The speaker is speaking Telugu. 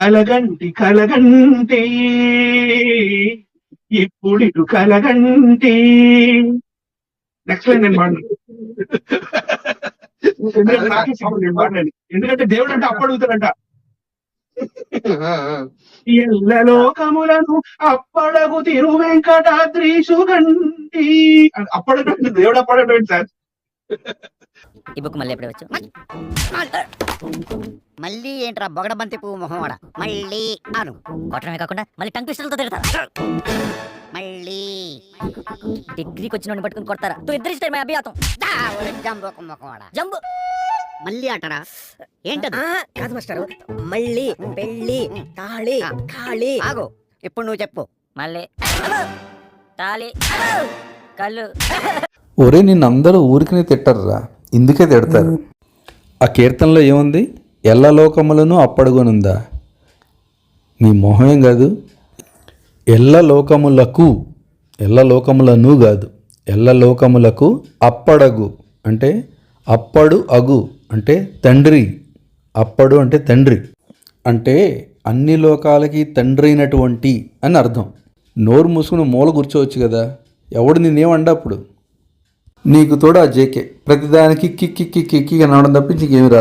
కలగంటి కలగంటి ఇప్పుడిటు కలగంటి. నెక్స్ట్ లైన్ నేను పాడను ఎందుకంటే దేవుడు అంటే అప్పుడు అడుగుతాడంట. ఎల్ల లోకములను అప్పడగు తిరు వెంకటాద్రీషు గంటి అప్పడటం దేవుడు అప్పడటం సార్? ఈ బుక్ మళ్ళీ ఎప్పుడు వచ్చు మళ్ళీ ఏంట్రా బొగడ బంతి పువ్వు మొహమాడ మళ్ళీ అను. కొట్టడమే కాకుండా మళ్ళీ టంగ్ పిస్టల్తో తిడతారా మళ్ళీ. డిగ్రీకి వచ్చిన పట్టుకుని కొడతారా? తు ఇద్దరు ఇష్టం అభియాతం జంబు ఒక మొహమాడ జంబు. మళ్ళీ అంటారా ఏంటది? కాదు మాస్టారు. మళ్ళీ పెళ్ళి తాళి ఖాళీ. ఆగు. ఇప్పుడు నువ్వు చెప్పు. మళ్ళీ. తాలి కళ్ళు. ఒరే నిన్నందరూ ఊరికినే తిట్టరురా. ఇందుకే తిడతారు. ఆ కీర్తనలో ఏముంది? ఎల్ల లోకములను అప్పడుగొనుందా? నీ మొహమేం కాదు? ఎల్ల లోకములకు ఎల్ల లోకములను కాదు. ఎల్ల లోకములకు అప్పడగు అంటే అప్పడు అగు అంటే తండ్రి. అప్పడు అంటే తండ్రి. అంటే అన్ని లోకాలకి తండ్రి అయినటువంటి అని అర్థం. నోరు మూసుకుని మూల కూర్చోవచ్చు కదా? ఎవడు నిన్నేమండప్పుడు నీకు తోడు ఆ జేకే ప్రతిదానికి కిక్కి కిక్కి కిక్కి అనడం తప్పించి ఇంకేమి రాదు.